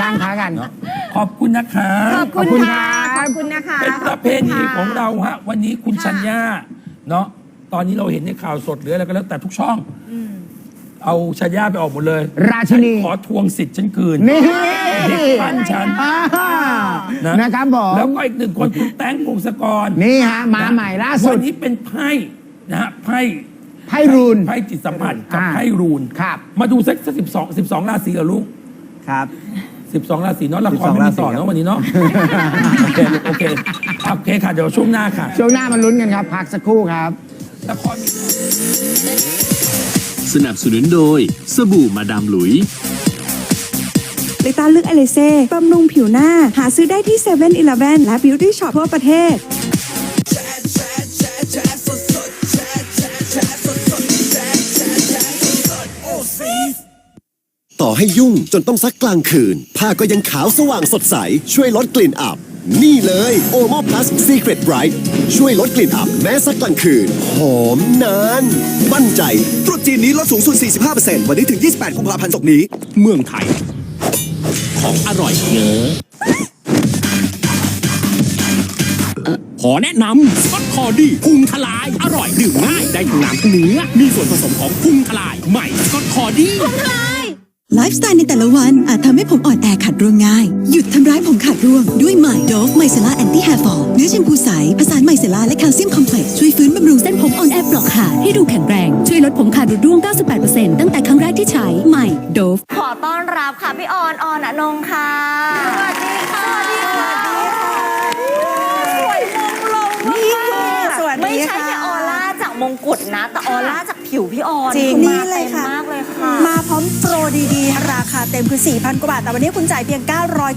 สร้างค้ากัน ขอบคุณนะคะขอบขอบคุคุณณครัค่ะบขอบคุณนะคะเป็นประเพณีของเราฮะ วันนี้คุณค่ะชัญญาเนาะตอนนี้เราเห็นในข่าวสดหรืออะไรก็แล้วแต่ทุกช่องเอาชัญญาไปออกหมดเลย ราชินีฉัขอทวงสิทธิ์ฉันคืนนี่เด็กปั้นฉันอ่านะนะครับผมแล้วก็อีกหนึ่งคนคุณแตงพงศกรนี่ฮะมาใหม่ล่าสุวัดนนี้เป็นไพ่นะฮะไพ่ไพ่รูนไพ่จิตสัมผัสกับอ่าไพ่รูนครับ มาดูสักสิบสองสิบสองราศีเหรอลูกครับ สิบสองราศีเนาะละคร12ไม่มีต่อราศีครับเนาะวันนี้เนาะโอเคลูกโอเคโอเคค่ะ เดี๋ยวช่วงหน้าค่ะ ช่วงหน้ามาลุ้นกันครับพักสักครู่ครับละครมีสนับสนุนโดย สบู่มาดามหลุยลิต้าลึกอลิเซ่บำรุงผิวหน้า หาซื้อได้ที่7 e เ e ่ e อและบิวตี้ช็อปทั่วประเทศ ให้ยุ่งจนต้องซักกลางคืน ผ้าก็ยังขาวสว่างสดใส ช่วยลดกลิ่นอับ นี่เลย Omo Plus Secret Bright ช่วยลดกลิ่นอับแม้ซักกลางคืน หอมนาน มั่นใจตรุษจีนนี้ลดสูงสุด 45%วันนี้ถึง 28 กุมภาพันธ์ศกนี้ เมืองไทย ของอร่อยเยอะ ขอแนะนำสกอตคอร์ดี้พุงทลาย อร่อยดื่มง่ายได้ทั้งน้ำทั้งเนื้อ มีส่วนผสมของพุงทลาย ใหม่สกอตคอร์ดี้ ไลฟ์สไตล์ในแต่ละวันอาจทำให้ผมอ่อนแอขาดร่วงง่าย หยุดทำร้ายผมขาดร่วง ด้วยใหม่โดฟไมเซล่าแอนตี้แฮร์ฟอลเนื้อแชมพูใสผสานไมเซล่าและแคลเซียมคอมเพล็กซ์ช่วยฟื้นบำรุงเส้นผมอ่อนแอปลอกขาดให้ดูแข็งแรง ช่วยลดผมขาดรุดร่วง 98%ตั้งแต่ครั้งแรกที่ใช้ใหม่โดฟขอต้อนรับค่ะพี่ออนออนอนงค่ะ สวัสดีค่ะ สวัสดีค่ะสวยมงลงมากสวัสดีไม่ใช่ค่ะแค่ออร่าจากมงกุฎนะ แต่ออร่าจากผิวพี่ออนจริงคือนี่มาเลยต็มค่ะ มากเลยค่ะ มาพร้อมโปรดีๆ ราคาเต็มคือ 4,000 กว่าบาท แต่วันนี้คุณจ่ายเพียง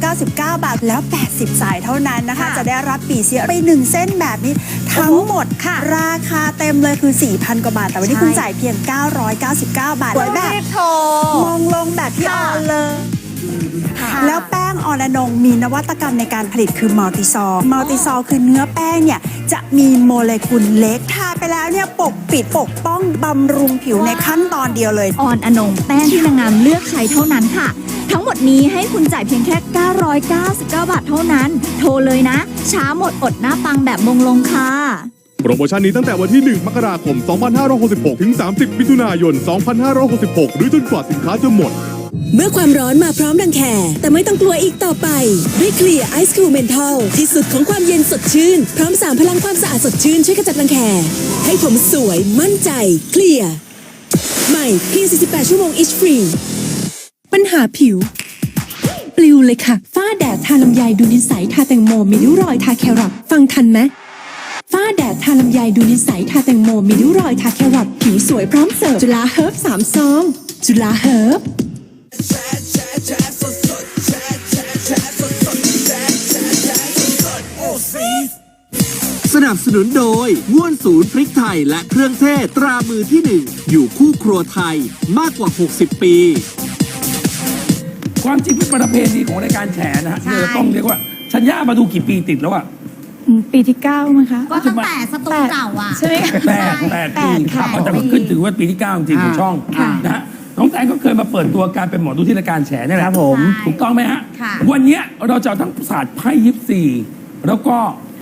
999 บาท แล้ว 80 สายเท่านั้นนะคะ ค่ะจะได้รับปีเสียไป 1 เส้นแบบนี้ ทั้งหมดค่ะ ราคาเต็มเลยคือ 4,000 กว่าบาท แต่วันนี้ใช่คุณจ่ายเพียง 999 บาทสวยแบบ รีบโทร มองลงแบบพี่อค่ะ อนเลยค่ะ แล้วแป้งออนอนงมีนวัตกรรมในการผลิตคือมัลติซอลมัลติซอลคือเนื้อแป้งเนี่ย จะมีโมเลกุลเล็กทาไปแล้วเนี่ยปกปิดปกป้องบำรุงผิวในขั้นตอนเดียวเลย ออนอนงแป้งที่นางงามเลือกใช้เท่านั้นค่ะ ทั้งหมดนี้ให้คุณจ่ายเพียงแค่ 999 บาทเท่านั้น โทรเลยนะ ช้าหมดอดหน้าปังแบบมงลงค่ะโปรโมชั่นนี้ตั้งแต่วันที่ 1 มกราคม 2566 ถึง 30 มิถุนายน 2566 หรือจนกว่าสินค้าจะหมด เมื่อความร้อนมาพร้อมรังแคแต่ไม่ต้องกลัวอีกต่อไป ด้วยเคลียร์ไอซ์คูลเมนทัลที่สุดของความเย็นสดชื่น พร้อมสามพลังความสะอาดสดชื่นช่วยขจัดรังแคให้ผมสวยมั่นใจ เคลียร์ใหม่เพียง 48 ชั่วโมงอิชฟรี ปัญหาผิว ปลิวเลยค่ะ ฝ้าแดดทาลำไยดูนิสัยทาแตงโมมีริ้วรอยทาแครอทฟังทันไหมฝ้าแดดทาลำไยดูนิสัยทาแตงโมมีริ้วรอยทาแครอทผิวสวยพร้อมเสิร์ฟจุฬาเฮิร์บสามซองจุฬาเฮิร์บ สนับสนุนโดยง่วนศูนย์พริกไทยและเครื่องเทศตรามือที่หนึ่งอยู่คู่ครัวไทยมากกว่า 60 ปี ความจริงเป็นประเพณีของรายการแฉนะฮะที่เราจะต้องเรียกว่าชัญญามาดูกี่ปีติดแล้วอะปีที่9มั้งคะ ก็ตั้งแต่สตูเก่าอะ ใช่ไหมคะ แปดแปดปีค่ะเอาแต่ก็ขึ้นถือว่าปีที่เก้าจริงๆของช่องค่ะ นะฮะน้องแตงก็เคยมาเปิดตัวการเป็นหมอดูที่รายการแฉนี่แหละครับผม ถูกต้องไหมฮะ ค่ะ วันเนี้ยเราจะเอาทั้งศาสตร์ไพ่ยิปซีแล้วก็